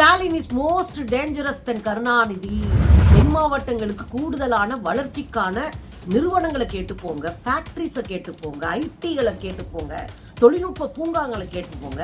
Stalin is most dangerous than Karunanidhi. தென் மாவட்டங்களுக்கு கூடுதலான வளர்ச்சிக்கான நிறுவனங்களை கேட்டு போங்க ஃபேக்ட்ரிஸை கேட்டு போங்க ஐடிகளை கேட்டு போங்க தொழில்நுட்ப பூங்காங்களை கேட்டு போங்க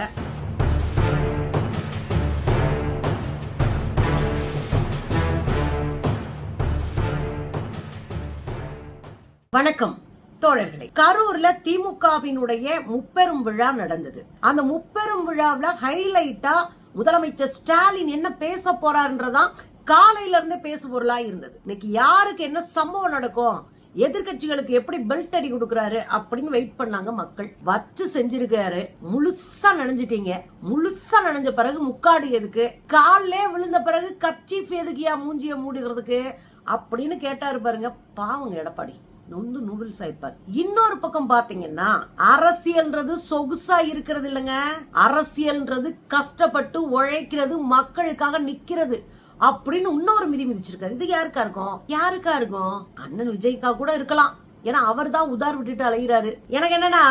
வணக்கம் தோழர்களே. கரூர்ல திமுகவினுடைய முப்பெரும் விழா நடந்தது. அந்த முப்பெரும் விழாவுல ஹைலைட்டா முதலமைச்சர் ஸ்டாலின் என்ன பேச போறாருன்றதான் காலையில இருந்தே பேசு பொருளா இருந்தது. இன்னைக்கு யாருக்கு என்ன சம்பவம் நடக்கும்? எதிர்கட்சிகளுக்கு எப்படி பெல்ட் அடி கொடுக்கறாரு அப்படின்னு வெயிட் பண்ணாங்க மக்கள். வச்சு செஞ்சிருக்காரு. முழுசா நினைஞ்சிட்டீங்க. முழுசா நனைஞ்ச பிறகு முக்காடு எதுக்கு? கால்லே விழுந்த பிறகு கர்ச்சீஃப் எதுக்கியா மூஞ்சிய மூடுகிறதுக்கு? அப்படின்னு கேட்டாரு பாருங்க பாவங்க எடப்பாடி. நொந்து நூடுல்ஸ் ஆயிப்பார். இன்னொரு பக்கம் பாத்தீங்கன்னா அரசியல்ன்றது சொகுசா இருக்கிறது இல்லைங்க. அரசியல்ன்றது கஷ்டப்பட்டு உழைக்கிறது மக்களுக்காக நிக்கிறது அப்படின்னு இன்னொரு மிதி மிதிச்சிருக்காரு. இது யாருக்கா இருக்கும்? யாருக்கா இருக்கும்? அண்ணன் விஜய்க்கா கூட இருக்கலாம். ஏன்னா அவர் தான் உதார் விட்டுட்டு அலைகிறாரு எனக்கு என்னன்னா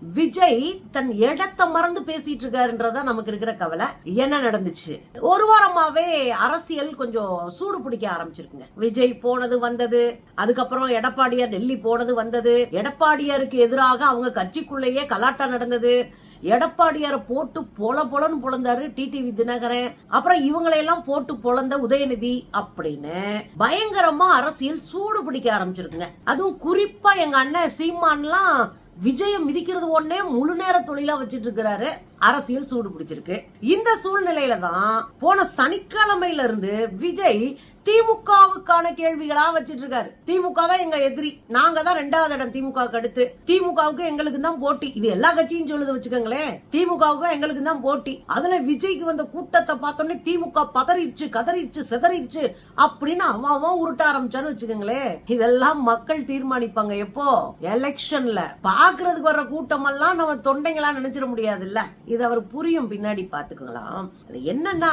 விஜய் தன் இடத்தை மறந்து பேசிட்டு இருக்காருன்றதா நமக்கு இருக்கிற கவலை. என்ன நடந்துச்சு? ஒரு வாரமாவே அரசியல் கொஞ்சம் சூடு பிடிக்க ஆரம்பிச்சிருக்குங்க. விஜய் போனது வந்தது அதுக்கப்புறம் எடப்பாடியார் டெல்லி போனது வந்தது. எடப்பாடியாருக்கு எதிராக அவங்க கட்சிக்குள்ளேயே கலாட்டா நடந்தது. எடப்பாடியாரை போட்டு பொல பொலன்னு பொழந்தாரு டிடிவி தினகரன். அப்புறம் இவங்களையெல்லாம் போட்டு பொழந்த உதயநிதி அப்படின்னு பயங்கரமா அரசியல் சூடு பிடிக்க ஆரம்பிச்சிருக்குங்க. அதுவும் குறிப்பா எங்க அண்ணன் சீமான்லாம் விஜயம் மிதிக்கிறது ஒன்னே முழு நேர தொழிலா வச்சிட்டு இருக்கிறாரு அரசியல் சூடு பிடிச்சிருக்கு. இந்த சூழ்நிலையில தான் போன சனிக்கிழமையில இருந்து விஜய் திமுகவுக்கான கேள்விகளா வச்சிட்டு இருக்காரு திமுக தான் எங்க எதிரி. நாங்க தான் ரெண்டாவது இடம் திமுக அடுத்து. திமுகவுக்கு எங்களுக்கு தான் போட்டி. இது எல்லா கட்சியும் சொல்லுது வச்சுக்கோங்களேன். திமுகவுக்கு எங்களுக்கு தான் போட்டி. அதுல விஜய்க்கு வந்த கூட்டத்தை பார்த்தோன்னே திமுக பதறிடுச்சு கதறிடுச்சு செதறிடுச்சு அப்படின்னு அவன் அவன் உருட்ட ஆரம்பிச்சான்னு வச்சுக்கோங்களேன். இதெல்லாம் மக்கள் தீர்மானிப்பாங்க எப்போ? எலெக்ஷன்ல. பாக்குறதுக்கு வர்ற கூட்டம் எல்லாம் நம்ம தொண்டைங்களா நினைச்சிட முடியாது இல்ல இது அவர் புரியும் பின்னாடி பாத்துக்கலாம் அது என்னன்னா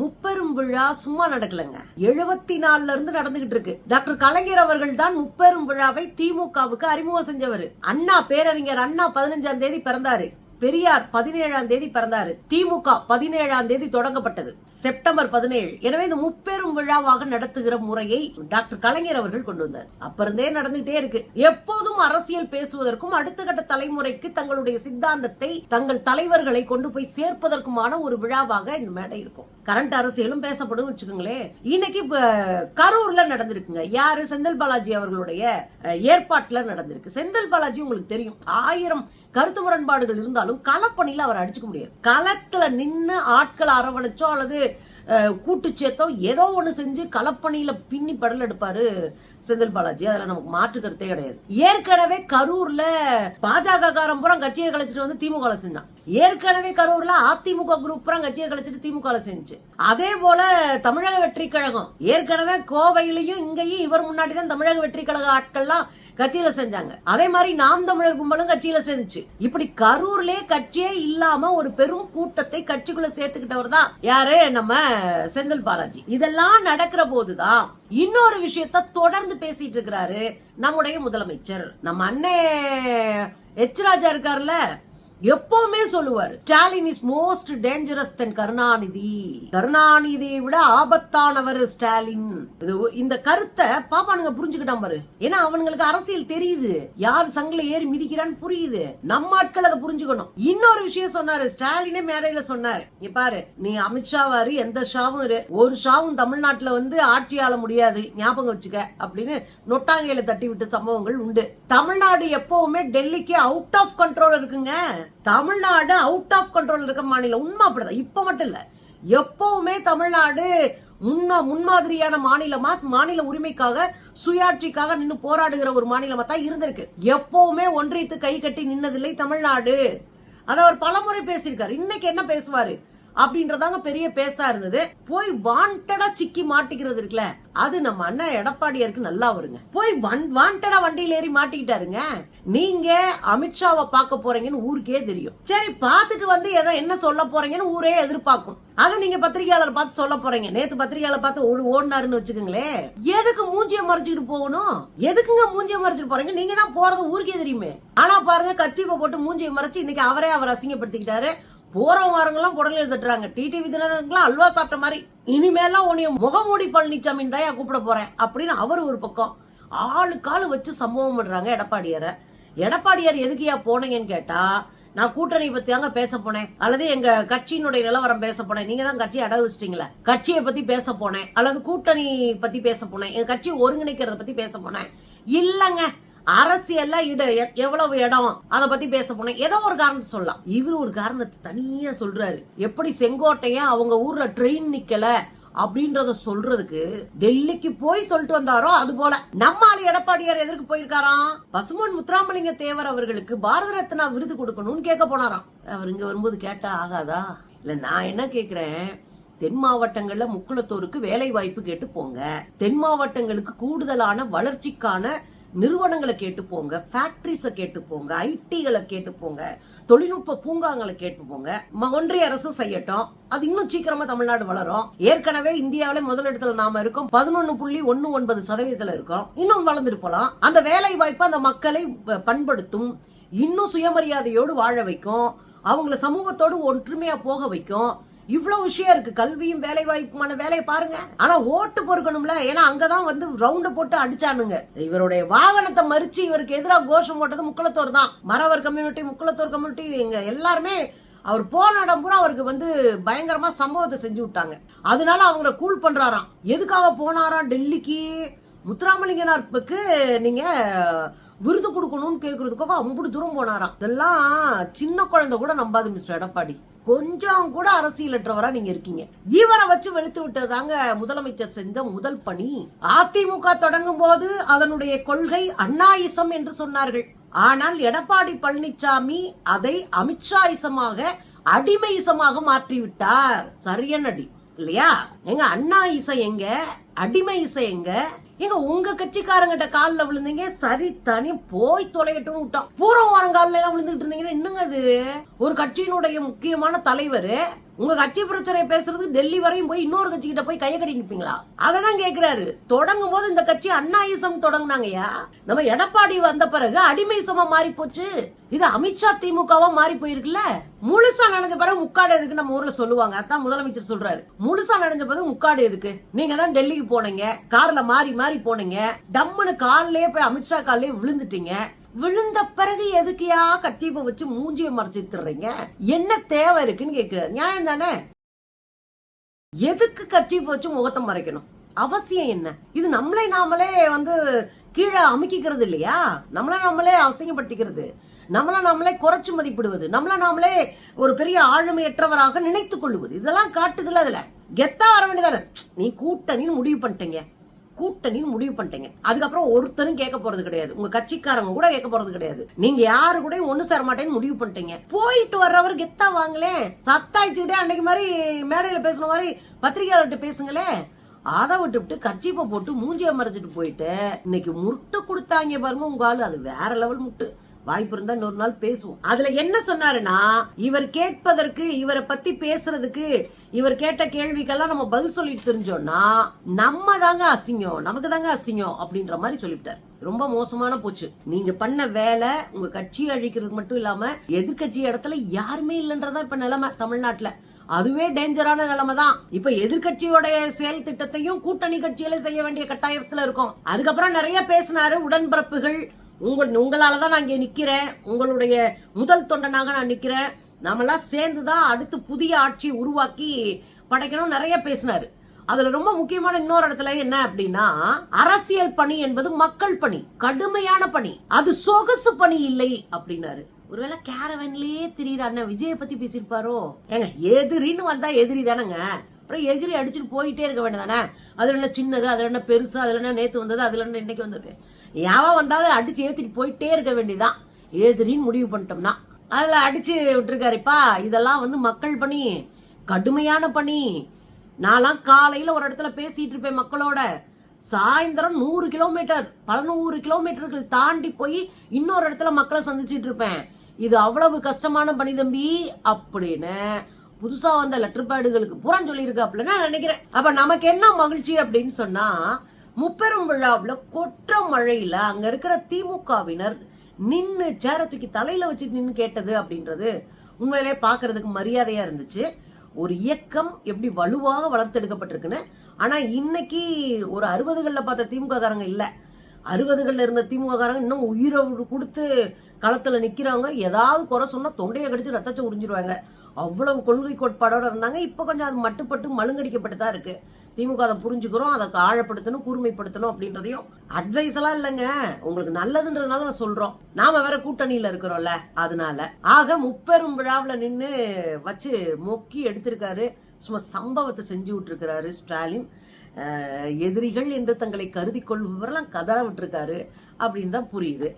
முப்பெரும் விழா சும்மா நடக்கலங்க. எழுபத்தி நாலுல இருந்து நடந்துகிட்டு இருக்கு. டாக்டர் கலைஞர் அவர்கள் தான் முப்பெரும் விழாவை திமுகவுக்கு அறிமுகம் செஞ்சவர். அண்ணா பேரறிஞர் அண்ணா பதினஞ்சாம் தேதி பிறந்தாரு. பெரியார் பதினேழாம் தேதி பிறந்தாரு. திமுக பதினேழாம் தேதி தொடங்கப்பட்டது. செப்டம்பர் பதினேழு. எனவே இந்த முப்பெரும் விழாவாக நடத்துகிற முறையை டாக்டர் கலைஞர் அவர்கள் கொண்டு வந்தார். அப்ப இருந்தே நடந்துகிட்டே இருக்கு. எப்போதும் அரசியல் பேசுவதற்கும் அடுத்த கட்ட தலைமுறைக்கு தங்களுடைய சித்தாந்தத்தை தங்கள் தலைவர்களை கொண்டு போய் சேர்ப்பதற்குமான ஒரு விழாவாக இந்த மேடை இருக்கும். கரண்ட் அரசியலும் பேசப்படும் வச்சுக்கோங்களேன். இன்னைக்கு கரூர்ல நடந்திருக்குங்க. யாரு? செந்தில் பாலாஜி அவர்களுடைய ஏற்பாட்டுல நடந்திருக்கு. செந்தில் பாலாஜி உங்களுக்கு தெரியும். ஆயிரம் கருத்து முரண்பாடுகள் இருந்தாலும் களப்பணியில் அவர் அடிச்சுக்க முடியாது. களத்துல நின்று ஆட்களை அரவணைச்சோ அல்லது கூட்டு சேர்த்தோ ஏதோ ஒன்று செஞ்சு களப்பணியில் பின்னி படல் எடுப்பாரு செந்தில் பாலாஜி. அதில் நமக்கு மாற்று கருத்தே கிடையாது. ஏற்கனவே கரூர்ல பாஜக காரம் பூரா கட்சியை கலைச்சிட்டு வந்து திமுக செஞ்சான். ஏற்கனவே கரூர்ல அதிமுக குரூப் பூரா கட்சியை கலைச்சிட்டு திமுக செஞ்சு. அதே போல தமிழக வெற்றி கழகம். ஏற்கனவே கோவையிலையும் இங்கேயும் இவர் முன்னாடி தான் தமிழக வெற்றி கழக ஆட்கள்லாம் கட்சியில செஞ்சாங்க. அதே மாதிரி நாம் தமிழர் கும்பலும் கட்சியில செஞ்சு. இப்படி கரூர்லயே கட்சியே இல்லாம ஒரு பெரும் கூட்டத்தை கட்சிக்குள்ள சேர்த்துக்கிட்டவர் தான் யாரு? நம்ம செந்தில் பாலாஜி. இதெல்லாம் நடக்கிற போதுதான் இன்னொரு விஷயத்த தொடர்ந்து பேசிட்டு இருக்கிறாரு நம்முடைய முதலமைச்சர். நம்ம அண்ணே எச் ராஜா இருக்காருல்ல? எப்பவுமே சொல்லுவாரு Stalin is most dangerous than Karunanidhi. கருணாநிதியை விட ஆபத்தானவர் ஸ்டாலின். இது இந்த கருத்தை பாப்பானுங்க புரிஞ்சுக்கிட்டான் பாரு. ஏன்னா அவனுங்களுக்கு அரசியல் தெரியுது. யார் சங்கில ஏறி மிதிக்கிறான்னு புரியுது. நம்ம ஆட்கள் அதை புரிஞ்சுக்கணும். இன்னொரு விஷயம் சொன்னாரு ஸ்டாலினே மேடையில சொன்னாரு. இங்க பாரு நீ அமித்ஷாவாரு எந்த ஷாவும் இரு. ஒரு ஷாவும் தமிழ்நாட்டுல வந்து ஆட்சி ஆள முடியாது. ஞாபகம் வச்சுக்க அப்படின்னு நொட்டாங்கையில தட்டி விட்ட சம்பவங்கள் உண்டு. தமிழ்நாடு எப்பவுமே டெல்லிக்கு அவுட் ஆஃப் கண்ட்ரோல் இருக்குங்க. தமிழ்நாடு அவுட் ஆஃப் கண்ட்ரோல் இருக்க மாநிலம். உண்மை அப்படிதான். இப்ப மட்டும் இல்ல. எப்பவுமே தமிழ்நாடு முன்னா முன்மாதிரியான மாநிலமா மாநில உரிமைக்காக சுயாட்சிக்காக நின்னு போராடுகிற ஒரு மாநிலமா தான் இருந்திருக்கு. எப்பவுமே ஒன்றியத்து கை கட்டி நின்னதில்லை தமிழ்நாடு. அதை அவர் பலமுறை பேசியிருக்காரு. இன்னைக்கு என்ன பேசுவாரு? அப்படின்றதாங்க பெரிய பேசா இருந்தது. போய் வாண்டடா சிக்கி மாட்டிக்கிறது இருக்குல்ல அது நம்ம அண்ணன் எடப்பாடியாருக்கு நல்லா வருங்க. போய் வாண்டடா வண்டியில ஏறி மாட்டிக்கிட்டாருங்க. நீங்க அமித்ஷாவை பார்க்க போறீங்கன்னு ஊருக்கே தெரியும். சரி பார்த்துட்டு வந்து எதை என்ன சொல்ல போறீங்கன்னு ஊரே எதிர்பார்க்கும். அதை நீங்க பத்திரிகையாளர் பார்த்து சொல்ல போறீங்க. நேத்து பத்திரிகையாளர் பார்த்து ஓடு ஓடினாருன்னு வச்சுக்கோங்களேன். எதுக்கு மூஞ்சிய மறைச்சிட்டு போகணும்? எதுக்குங்க மூஞ்சிய மறைச்சிட்டு போறீங்க? நீங்க தான் போறது ஊருக்கே தெரியுமே. ஆனா பாருங்க கட்சியை போட்டு மூஞ்சியை மறைச்சு இன்னைக்கு அவரே அவர் அசிங்கப்படுத்திக்கிட்டாரு. போறவங்க வாரங்களாம் புடலை தட்டுறாங்க டிடிவி தினகரனுக்குலாம் அல்வா சாப்பிட்ட மாதிரி. இனிமேலாம் உன்னைய முகமூடி பழனிசாமின் தான் கூப்பிட போறேன் அப்படின்னு அவர் ஒரு பக்கம் ஆளுக்கு வச்சு சம்பவம் பண்றாங்க எடப்பாடியாரை. எடப்பாடியார் எதுக்கியா போனீங்கன்னு கேட்டா நான் கூட்டணி பத்தி தாங்க பேச போனேன். அல்லது எங்க கட்சியினுடைய நிலவரம் பேச போனேன். நீங்க தான் கட்சியை அடகு வச்சிட்டீங்களே. கட்சியை பத்தி பேச போனேன். அல்லது கூட்டணி பத்தி பேச போனேன். என் கட்சி ஒருங்கிணைக்கிறத பத்தி பேச போனேன். இல்லங்க. அரசியல்ல இட எவ்வளவு இடம்? அத பத்தி பேச போனேன். ஏதோ ஒரு காரணத்தை சொல்லலாம். இவர் ஒரு காரணத்தை தனியா சொல்றாரு. எப்படி செங்கோட்டையன் அவங்க ஊர்ல ட்ரெயின் நிக்கல அப்படின்றத சொல்றதுக்கு டெல்லிக்கு போய் சொல்லிட்டு வந்தாரோ அது போல. நம்ம ஆளு எடப்பாடியார் எதற்கு போயிருக்காராம். பசுமன் முத்துராமலிங்க தேவர் அவர்களுக்கு பாரத ரத்னா விருது கொடுக்கணும்னு கேட்க போனாராம். அவர் இங்க வரும்போது கேட்டா ஆகாதா? இல்ல நான் என்ன கேக்குறேன்? தென் மாவட்டங்கள்ல முக்குளத்தோருக்கு வேலை வாய்ப்பு கேட்டு போங்க. தென் மாவட்டங்களுக்கு கூடுதலான வளர்ச்சிக்கான நிறுவனங்களை கேட்டு போங்க ஃபேக்டரிஸை கேட்டு போங்க ஐடிகளை கேட்டு போங்க தொழில்நுட்ப பூங்காங்களை கேட்டு போங்க. ஒன்றிய அரசும் செய்யட்டும். அது இன்னும் சீக்கிரமா தமிழ்நாடு வளரும். ஏற்கனவே இந்தியாவில முதலிடத்துல நாம இருக்கோம். பதினொன்னு புள்ளி ஒன்னு ஒன்பது சதவீதத்துல இருக்கோம். இன்னும் வளர்ந்துட்டு போலாம் அந்த வேலை வாய்ப்பு அந்த மக்களை ப- பண்படுத்தும். இன்னும் சுயமரியாதையோடு வாழ வைக்கும். அவங்கள சமூகத்தோடு ஒற்றுமையா போக வைக்கும். இவ்வளவு விஷயம் இருக்கு. கல்வியும் வேலை வாய்ப்புமான வேலையை பாருங்க. ஆனா ஓட்டு பொறுக்கணும்ல. ஏன்னா அங்கதான் வந்து ரவுண்ட் போட்டு அடிச்சானுங்க. இவருடைய வாகனத்தை மறிச்சு இவருக்கு எதிராக கோஷம் போட்டது முக்குளத்தோர் தான். மறவர் கம்யூனிட்டி முக்குளத்தோர் கம்யூனிட்டி எங்க எல்லாருமே அவர் போன இடம் பூரா அவருக்கு வந்து பயங்கரமா சம்பவத்தை செஞ்சு விட்டாங்க. அதனால அவங்கள கூல் பண்றாராம். எதுக்காக போனாராம்? டெல்லிக்கு முத்துராமலிங்கனாருக்கு நீங்க விருது கொடுக்கணும்னு கேக்குறதுக்காக அம்புடு தூரம் போனாராம். இதெல்லாம் சின்ன குழந்தை கூட நம்பாது மிஸ்டர் எடப்பாடி. கொஞ்சம் கூட அரசியலற்றவரா நீங்க இருக்கீங்க. இவரை வச்சு வெளுத்து விட்டதாங்க முதலமைச்சர் செஞ்ச முதல் பணி. அதிமுக தொடங்கும் போது அதனுடைய கொள்கை அண்ணாயிசம் என்று சொன்னார்கள். ஆனால் எடப்பாடி பழனிசாமி அதை அமித்ஷாயிசமாக அடிமையிசமாக மாற்றிவிட்டார். சரியான அடி இல்லையா? எங்க அண்ணா இசை எங்க? அடிமை இசை எங்க? எங்க உங்க கட்சிக்காரங்கிட்ட கால்ல விழுந்தீங்க. சரி தனி போய் தொலைகட்டும் விட்டோம் பூர்வ வாரங்காலில எல்லாம் விழுந்துட்டு இருந்தீங்கன்னா என்னங்க அது? ஒரு கட்சியினுடைய முக்கியமான தலைவர் உங்க கட்சி பிரச்சனை பேசுறது டெல்லி வரையும் போய் இன்னொரு கட்சி கிட்ட போய் கைய கட்டி நிப்பீங்களா அததான் கேக்குறாரு. தொடங்கும் போது இந்த கட்சி அண்ணாயிசம் தொடங்குனாங்கய்யா. நம்ம எடப்பாடி வந்த பிறகு அடிமைசமா மாறி போச்சு. இது அமித்ஷா திமுகவா மாறி போயிருக்குல்ல? முழுசா நடந்த பிறகு முக்காடு எதுக்கு நம்ம ஊர்ல சொல்லுவாங்க. அதான் முதலமைச்சர் சொல்றாரு. முழுசா நடந்த பிறகு முக்காடு எதுக்கு? நீங்க தான் டெல்லிக்கு போனீங்க. கார்ல மாறி மாறி போனீங்க. டம்முன்னு கால்லயே போய் அமித்ஷா கால்லயே விழுந்துட்டீங்க. விழுந்த பிறகு எதுக்கியா கத்திப்பை வச்சு மூஞ்சிய தர்றீங்க? என்ன தேவை இருக்குன்னு கேக்குறாரு. நியாயம் தானே? எதுக்கு கர்ச்சீஃப் வச்சு முகத்தை மறைக்கணும்? அவசியம் என்ன? இது நம்மளே நாமளே வந்து கீழே அமுக்கிக்கிறது இல்லையா? நம்மள நாமளே அவசியப்படுத்திக்கிறது நம்மள நாமளே குறைச்சு மதிப்பிடுவது. நம்மள நாமளே ஒரு பெரிய ஆளுமையற்றவராக நினைத்துக் கொள்வது. இதெல்லாம் காட்டுதுல அதுல. கெத்தா வர வேண்டியதானே? நீ கூட்டணின்னு முடிவு பண்ணிட்டீங்க. கூட்டணின்னு முடிவு பண்ணிட்டீங்க. அதுக்கப்புறம் ஒருத்தரும் கேட்க போறது கிடையாது. உங்க கட்சிக்காரங்க கூட கேட்க போறது கிடையாது. நீங்க யாரு கூட ஒண்ணு சேர மாட்டேன்னு முடிவு பண்ணிட்டீங்க. போயிட்டு வர்றவர் கெத்தா வாங்களே. சத்தாய்ச்சுக்கிட்டே அன்னைக்கு மாதிரி மேடையில பேசுன மாதிரி பத்திரிகையாளர்கிட்ட பேசுங்களே. அதை விட்டுவிட்டு கர்ச்சிப்பை போட்டு மூஞ்சியை மறைச்சிட்டு போயிட்டு இன்னைக்கு முட்டு கொடுத்தாங்க பாருங்க உங்க ஆளு. அது வேற லெவல் முட்டு. வாய்ப்பு இருந்தா இன்னொரு நாள் பேசுவோம். அதுல என்ன சொன்னாருன்னா இவர் கேட்பதற்கு இவரை பத்தி பேசுறதுக்கு இவர் கேட்ட கேள்விக்கெல்லாம் நம்ம பதில் சொல்லிட்டு தெரிஞ்சோம்னா நம்ம தாங்க அசிங்கம் நமக்கு தாங்க அசிங்கம் அப்படின்ற மாதிரி சொல்லிவிட்டார். ரொம்ப மோசமான போச்சு. நீங்க பண்ண வேலை உங்க கட்சியை அழிக்கிறதுக்கு மட்டும் இல்லாம எதிர்க்கட்சி இடத்துல யாருமே இல்லைன்றதா இப்ப நிலைமை தமிழ்நாட்டுல. அதுவே டேஞ்சரான நிலைமை தான். இப்ப எதிர்கட்சியோட செயல் திட்டத்தையும் கூட்டணி கட்சிகளே செய்ய வேண்டிய கட்டாயத்துல இருக்கும். அதுக்கப்புறம் நிறைய பேசினாரு உடன்பிறப்புகள் உங்கள் உங்களாலதான் நான் இங்கே நிற்கிறேன் உங்களுடைய முதல் தொண்டனாக நான் நிக்கிறேன். நாமெல்லாம் சேர்ந்துதான் அடுத்து புதிய ஆட்சியை உருவாக்கி படைக்கணும் நிறைய பேசினாரு. அதுல ரொம்ப முக்கியமான இன்னொரு இடத்துல என்ன அப்படின்னா அரசியல் பணி என்பது மக்கள் பணி கடுமையான பணி. அது சொகுசு பணி இல்லை அப்படின்னாரு. ஒருவேளை கேரவன்லயே திரியிற அண்ணன் விஜய பத்தி பேசியிருப்பாரோ? ஏங்க எதிரின்னு வந்தா எதிரி தானங்க. அப்புறம் எகிரி அடிச்சுட்டு போயிட்டே இருக்க வேண்டியதானே அதுல என்ன சின்னது அதுல என்ன பெருசு அதுல என்ன நேத்து வந்தது அதுல என்ன இன்னைக்கு வந்தது? யாவன் வந்தாலும் அடிச்சு ஏத்திட்டு போயிட்டே இருக்க வேண்டியதான் ஏதிரின்னு முடிவு பண்ணிட்டோம்னா. அதுல அடிச்சு விட்டுருக்காருப்பா. இதெல்லாம் வந்து மக்கள் பணி கடுமையான பணி. நான்லாம் காலையில ஒரு இடத்துல பேசிட்டு இருப்பேன் மக்களோட. சாயந்தரம் நூறு கிலோமீட்டர் பல நூறு கிலோமீட்டர்கள் தாண்டி போய் இன்னொரு இடத்துல மக்களை சந்திச்சிட்டு இருப்பேன். இது அவ்வளவு கஷ்டமான பணி தம்பி அப்படின்னு புதுசா வந்த லெட்டர் பேடுகளுக்கு பூரா சொல்லியிருக்காப்புல நான் நினைக்கிறேன். அப்ப நமக்கு என்ன மகிழ்ச்சி அப்படின்னு சொன்னா முப்பெரும் விழாவில் கொற்ற மழையில அங்க இருக்கிற திமுகவினர் நின்று சேர தூக்கி தலையில வச்சுட்டு நின்று கேட்டது அப்படின்றது உண்மையிலே பார்க்கறதுக்கு மரியாதையா இருந்துச்சு. ஒரு இயக்கம் எப்படி வலுவாக வளர்த்தெடுக்கப்பட்டிருக்குன்னு. ஆனா இன்னைக்கு ஒரு அறுபதுகளில் பார்த்த திமுக காரங்க அறுபதுகளில் இருந்த திமுககாரங்க இன்னும் உயிரை கொடுத்து களத்தில் நிற்கிறவங்க ஏதாவது குறை சொன்னால் தொண்டையை கடிச்சு ரத்தத்தை உறிஞ்சிருவாங்க. அவ்வளவு கொள்கை கோட்பாடோடு இருந்தாங்க. இப்போ கொஞ்சம் அது மட்டுப்பட்டு மழுங்கடிக்கப்பட்டு தான் இருக்குது திமுக அதை புரிஞ்சுக்கிறோம் அதை ஆழப்படுத்தணும் கூர்மைப்படுத்தணும் அப்படின்றதையும் அட்வைஸ் எல்லாம் இல்லைங்க. உங்களுக்கு நல்லதுன்றதுனால நான் சொல்கிறோம் நாம் வேற கூட்டணியில் இருக்கிறோம்ல அதனால. ஆக முப்பெரும் விழாவில் நின்று வச்சு மொக்கி எடுத்திருக்காரு. சும்மா சம்பவத்தை செஞ்சு விட்டுருக்கிறாரு ஸ்டாலின். எதிரிகள் என்று தங்களை கருதி கொள்பவரெல்லாம் கதற விட்டுருக்காரு அப்படின்னு தான் புரியுது.